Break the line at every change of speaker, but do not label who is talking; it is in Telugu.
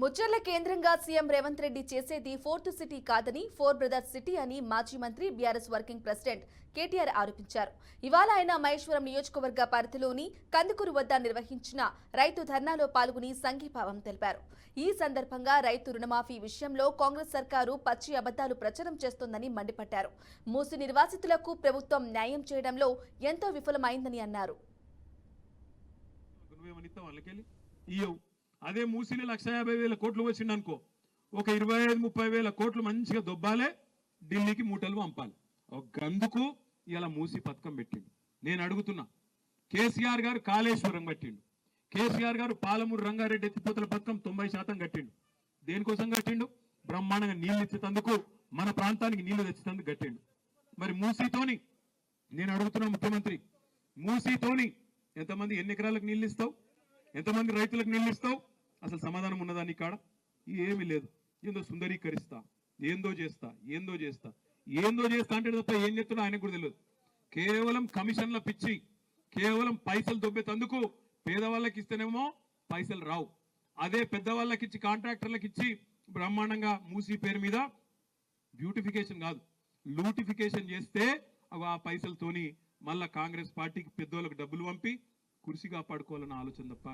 ముచ్చర్ల కేంద్రంగా సీఎం రేవంత్ రెడ్డి చేసేది ఫోర్త్ సిటీ కాదని ఫోర్ బ్రదర్స్ సిటీ అని మాజీ మంత్రి బీఆర్ఎస్ వర్కింగ్ ప్రెసిడెంట్ కేటీఆర్ ఆరోపించారు. ఇవాళ ఆయన మహేశ్వరం నియోజకవర్గ పరిధిలోని కందుకూరు వద్ద నిర్వహించిన రైతు ధర్నాలో పాల్గొని సంఘీభావం తెలిపారు. ఈ సందర్భంగా రైతు రుణమాఫీ విషయంలో కాంగ్రెస్ సర్కారు పచ్చి అబద్దాలు ప్రచారం చేస్తోందని మండిపడ్డారు. మూసి నిర్వాసితులకు ప్రభుత్వం న్యాయం చేయడంలో ఎంతో విఫలమైందని అన్నారు.
అదే మూసిని లక్ష యాభై వేల కోట్లు వచ్చిండు అనుకో. ఒక ఇరవై ఐదు ముప్పై వేల కోట్లు మంచిగా దొబ్బాలే ఢిల్లీకి మూటలు పంపాలి. ఒక గందుకు ఇలా మూసి పథకం పెట్టిండు. నేను అడుగుతున్నా కేసీఆర్ గారు కాళేశ్వరం కట్టిండు. కేసీఆర్ గారు పాలమూరు రంగారెడ్డి ఎత్తిపోతల పథకం తొంభై శాతం కట్టిండు. దేనికోసం కట్టిండు? బ్రహ్మాండంగా నీళ్ళు ఇచ్చేటందుకు మన ప్రాంతానికి నీళ్ళు తెచ్చేటందుకు కట్టిండు. మరి మూసీతోని నేను అడుగుతున్నా ముఖ్యమంత్రి మూసీతోని ఎంతమంది ఎన్ని ఎకరాలకు నీళ్ళు ఇస్తావు? ఎంతమంది రైతులకు నీళ్ళు ఇస్తావు? అసలు సమాధానం ఉన్నదా నీ కాడ? ఏమీ లేదు. ఏందో సుందరీకరిస్తా ఏందో చేస్తా ఏందో చేస్తా. ఏందో చేస్తా అంటే తప్ప ఏం చెప్తున్నా ఆయనకు కూడా తెలియదు. కేవలం కమిషన్ల పిచ్చి కేవలం పైసలు దొబ్బేతందుకు పేదవాళ్ళకి ఇస్తేనేమో పైసలు రావు. అదే పెద్దవాళ్ళకి ఇచ్చి కాంట్రాక్టర్లకు ఇచ్చి బ్రహ్మాండంగా మూసి పేరు మీద బ్యూటిఫికేషన్ కాదు. లూటిఫికేషన్ చేస్తే ఆ పైసలతోని మళ్ళా కాంగ్రెస్ పార్టీకి పెద్దోళ్ళకి డబ్బులు పంపి కృషి కాపాడుకోవాలన్న ఆలోచన తప్ప